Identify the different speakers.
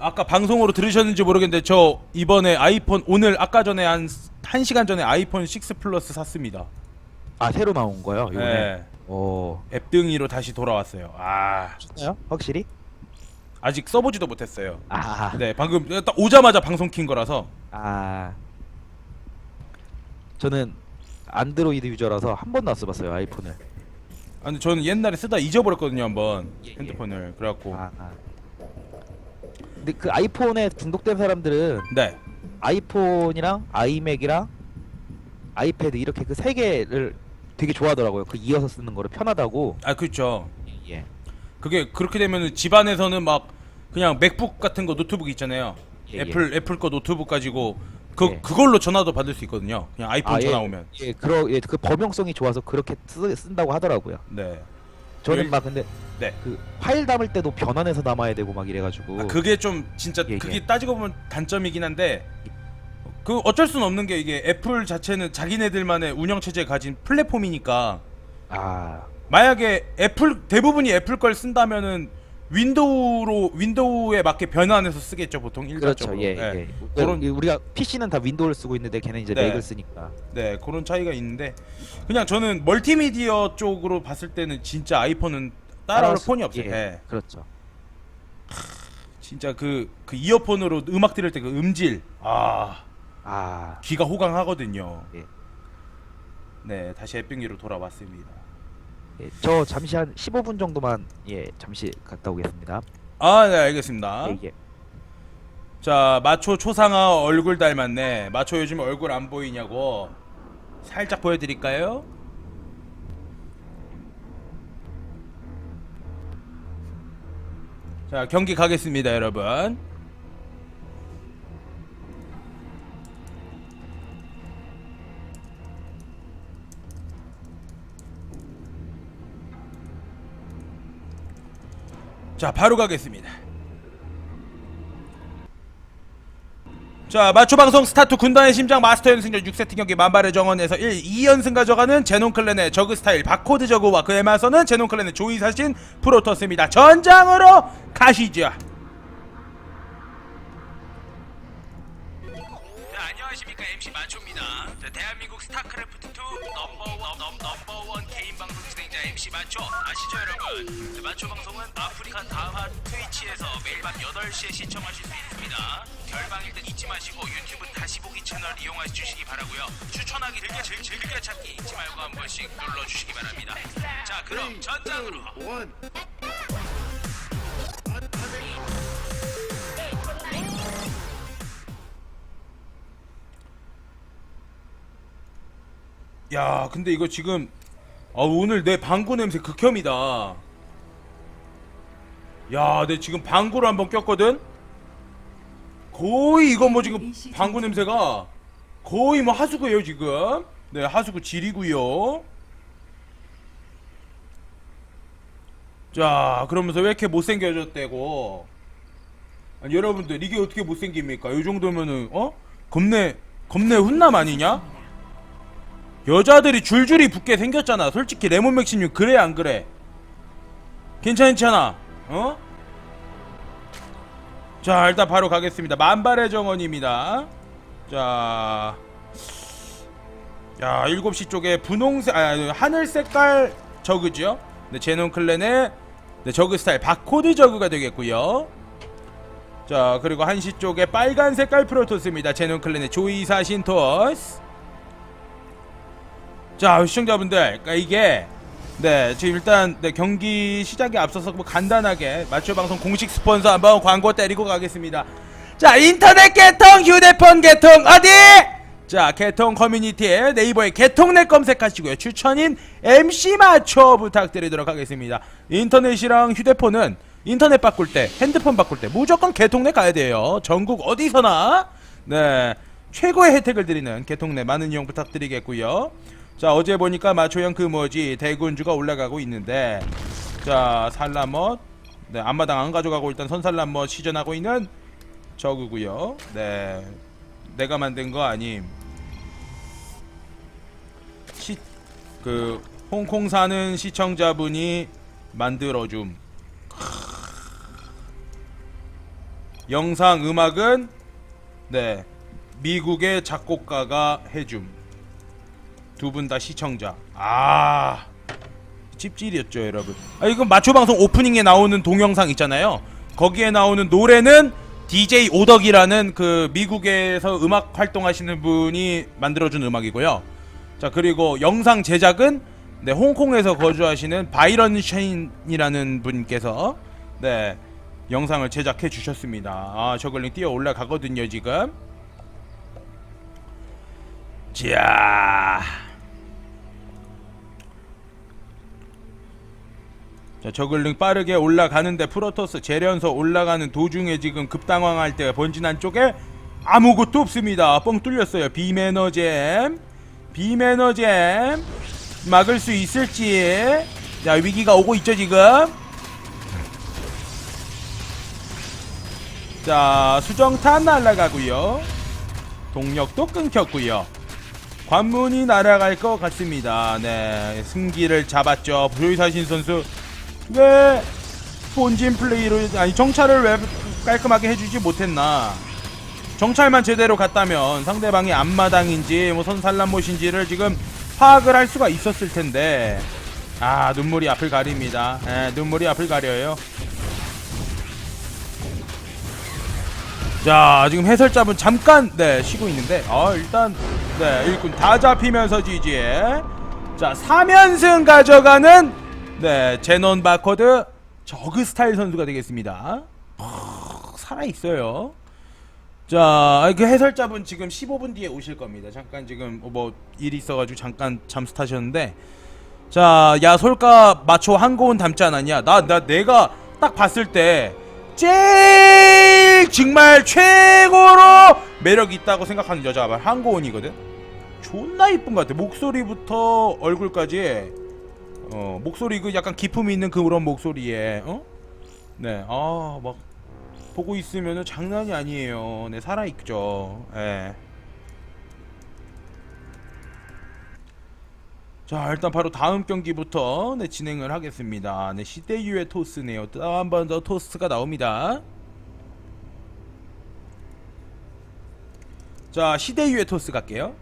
Speaker 1: 아까 방송으로 들으셨는지 모르겠는데 저 이번에 아이폰 오늘 아까 전에 한 1시간 전에 아이폰 6 플러스 샀습니다.
Speaker 2: 아 새로 나온 거요? 이번에.
Speaker 1: 네.
Speaker 2: 오.
Speaker 1: 앱등이로 다시 돌아왔어요. 아,
Speaker 2: 좋나요? 확실히?
Speaker 1: 아직 써보지도 못했어요.
Speaker 2: 아.
Speaker 1: 네, 방금 딱 오자마자 방송 킨 거라서.
Speaker 2: 아. 저는 안드로이드 유저라서 한 번도 안 써봤어요 아이폰을.
Speaker 1: 아, 근데 저는 옛날에 쓰다 잊어버렸거든요, 한번.
Speaker 2: 예, 예.
Speaker 1: 핸드폰을. 그래갖고.
Speaker 2: 아, 아. 근데 그 아이폰에 중독된 사람들은
Speaker 1: 네.
Speaker 2: 아이폰이랑 아이맥이랑 아이패드 이렇게 그 세 개를 되게 좋아하더라고요. 그 이어서 쓰는 거를 편하다고.
Speaker 1: 아, 그렇죠.
Speaker 2: 예.
Speaker 1: 그게 그렇게 되면 집안에서는 막 그냥 맥북 같은 거 노트북 있잖아요.
Speaker 2: 예, 예.
Speaker 1: 애플 애플 거 노트북 가지고 그
Speaker 2: 예.
Speaker 1: 그걸로 전화도 받을 수 있거든요. 그냥 아이폰
Speaker 2: 아, 예.
Speaker 1: 전화 오면.
Speaker 2: 예, 그러 예, 그 범용성이 좋아서 그렇게 쓰, 쓴다고 하더라고요.
Speaker 1: 네.
Speaker 2: 저는
Speaker 1: 일-
Speaker 2: 막 근데
Speaker 1: 네.
Speaker 2: 그 파일 담을 때도 변환해서 담아야 되고 막 이래가지고
Speaker 1: 아, 그게 좀 진짜
Speaker 2: 예,
Speaker 1: 그게
Speaker 2: 예.
Speaker 1: 따지고 보면 단점이긴 한데 그 어쩔 수는 없는 게 이게 애플 자체는 자기네들만의 운영 체제 가진 플랫폼이니까
Speaker 2: 아
Speaker 1: 만약에 애플 대부분이 애플 걸 쓴다면은 윈도우로 윈도우에 맞게 변환해서 쓰겠죠 보통 일반적으로.
Speaker 2: 그렇죠. 예,
Speaker 1: 네.
Speaker 2: 예.
Speaker 1: 그런-
Speaker 2: 그런 우리가 PC는 다 윈도우를 쓰고 있는데 걔는 이제
Speaker 1: 네.
Speaker 2: 맥을 쓰니까.
Speaker 1: 네 그런 차이가 있는데 그냥 저는 멀티미디어 쪽으로 봤을 때는 진짜 아이폰은 따라올
Speaker 2: 따라올 수-
Speaker 1: 폰이 없어요.
Speaker 2: 예,
Speaker 1: 예.
Speaker 2: 그렇죠.
Speaker 1: 진짜 그 그 이어폰으로 음악 들을 때 그 음질 아
Speaker 2: 아
Speaker 1: 귀가 호강하거든요.
Speaker 2: 예.
Speaker 1: 네 다시 앱빙기로 돌아왔습니다.
Speaker 2: 예, 저 잠시 한 15분 정도만 예 잠시 갔다 오겠습니다.
Speaker 1: 아 네 알겠습니다.
Speaker 2: 예, 예.
Speaker 1: 자 마초 초상화 얼굴 닮았네. 마초 요즘 얼굴 안 보이냐고 살짝 보여드릴까요? 자 경기 가겠습니다 여러분. 자 바로 가겠습니다. 자 마초 방송 스타트 군단의 심장 마스터 연승전 6세트 경기 만발의 정원에서 1, 2연승 가져가는 제논 클랜의 저그 스타일 바코드 저그와 그에 맞서는 제논 클랜의 조이 사신 프로토스입니다. 전장으로 가시죠. 네, 안녕하십니까 MC 마초입니다. 대한민국 스타크래프트 2 넘버원 넘, 넘버원 개인 방송 MC 마초 아시죠 여러분? 네, 마초 방송은 아프리카 다하 트위치에서 매일 밤 8시에 시청하실 수 있습니다. 결방일 땐 잊지 마시고 유튜브 다시 보기 채널 이용해 주시기 바라고요. 추천하기 즐겨 즐, 즐겨 찾기 잊지 말고 한 번씩 눌러 주시기 바랍니다. 자 그럼 전장으로 야 근데 이거 지금 아 오늘 내 방구 냄새 극혐이다. 야내 지금 방구를 한번 꼈거든? 거의 이거 뭐 지금 방구 냄새가 거의 뭐 하수구예요 지금? 네 하수구 질이고요. 자 그러면서 왜 이렇게 못생겨졌대고? 아니 여러분들 이게 어떻게 못생깁니까? 이 정도면은 어? 겁내 겁내 훈남 아니냐 여자들이 줄줄이 붙게 생겼잖아. 솔직히 레몬 맥심유 그래 안 그래? 괜찮잖아. 어? 자 일단 바로 가겠습니다. 만발의 정원입니다. 자, 야 7시 쪽에 분홍색 아 하늘 색깔 저그죠? 네 제논 클랜의 네, 저그 스타일 바코드 저그가 되겠고요. 자 그리고 1시 쪽에 빨간 색깔 프로토스입니다. 제논 클랜의 조이사 신토스. 자 시청자분들 그러니까 이게 네 지금 일단 네, 경기 시작에 앞서서 뭐 간단하게 마초 방송 공식 스폰서 한번 광고 때리고 가겠습니다. 자 인터넷 개통 휴대폰 개통 어디? 자 개통 커뮤니티에 네이버에 개통넷 검색하시고요. 추천인 MC 마초 부탁드리도록 하겠습니다. 인터넷이랑 휴대폰은 인터넷 바꿀 때 핸드폰 바꿀 때 무조건 개통넷 가야 돼요. 전국 어디서나. 네 최고의 혜택을 드리는 개통넷 많은 이용 부탁드리겠고요 자 어제 보니까 마초형 그 뭐지 대군주가 올라가고 있는데 자 살라멋 네 앞마당 안 가져가고 일단 선살라멋 시전하고 있는 저그고요. 네 내가 만든 거 아님. 시 그 홍콩 사는 시청자분이 만들어줌. 영상 음악은 네 미국의 작곡가가 해줌 두 분 다 시청자. 아 찝찔이었죠 여러분. 아 이건 마초 방송 오프닝에 나오는 동영상 있잖아요. 거기에 나오는 노래는 DJ 오덕이라는 그 미국에서 음악 활동하시는 분이 만들어준 음악이고요. 자 그리고 영상 제작은 네 홍콩에서 거주하시는 바이런 쉐인이라는 분께서 네 영상을 제작해 주셨습니다. 아 저글링 뛰어 올라가거든요 지금. 자 자, 저글링 빠르게 올라가는데 프로토스 재련소 올라가는 도중에 지금 급당황할 때 번진한 쪽에 아무것도 없습니다. 뻥 뚫렸어요. 비매너잼. 비매너잼. 막을 수 있을지. 자, 위기가 오고 있죠, 지금. 자, 수정탄 날아가고요. 동력도 끊겼고요. 관문이 날아갈 것 같습니다. 네, 승기를 잡았죠. 조이사신 선수 왜 본진 플레이로 아니 정찰을 왜 깔끔하게 해주지 못했나? 정찰만 제대로 갔다면 상대방이 앞마당인지 뭐 선산란못인지를 지금 파악을 할 수가 있었을 텐데 아 눈물이 앞을 가립니다. 예, 눈물이 앞을 가려요. 자 지금 해설자분 잠깐 네 쉬고 있는데 아 일단 네 일꾼 다 잡히면서 지지에 자 3연승 가져가는 네 제논 바코드 저그 스타일 선수가 되겠습니다. 살아 있어요. 자 그 해설자분 지금 15분 뒤에 오실 겁니다. 잠깐 지금 뭐 일이 있어가지고 잠깐 잠수 타셨는데. 자 야 솔까 마초 한고은 닮지 않았냐? 나 나 내가 딱 봤을 때 제일 정말 최고로 매력 있다고 생각하는 여자가 한고은이거든. 존나 이쁜 것 같아. 목소리부터 얼굴까지 어 목소리 그 약간 기품 있는 그런 목소리에 어? 네, 아 막 보고 있으면은 장난이 아니에요. 네 살아 있죠. 예. 자 일단 바로 다음 경기부터 네, 진행을 하겠습니다. 네 시대유의 토스네요. 또 한 번 더 토스가 나옵니다. 자 시대유의 토스 갈게요.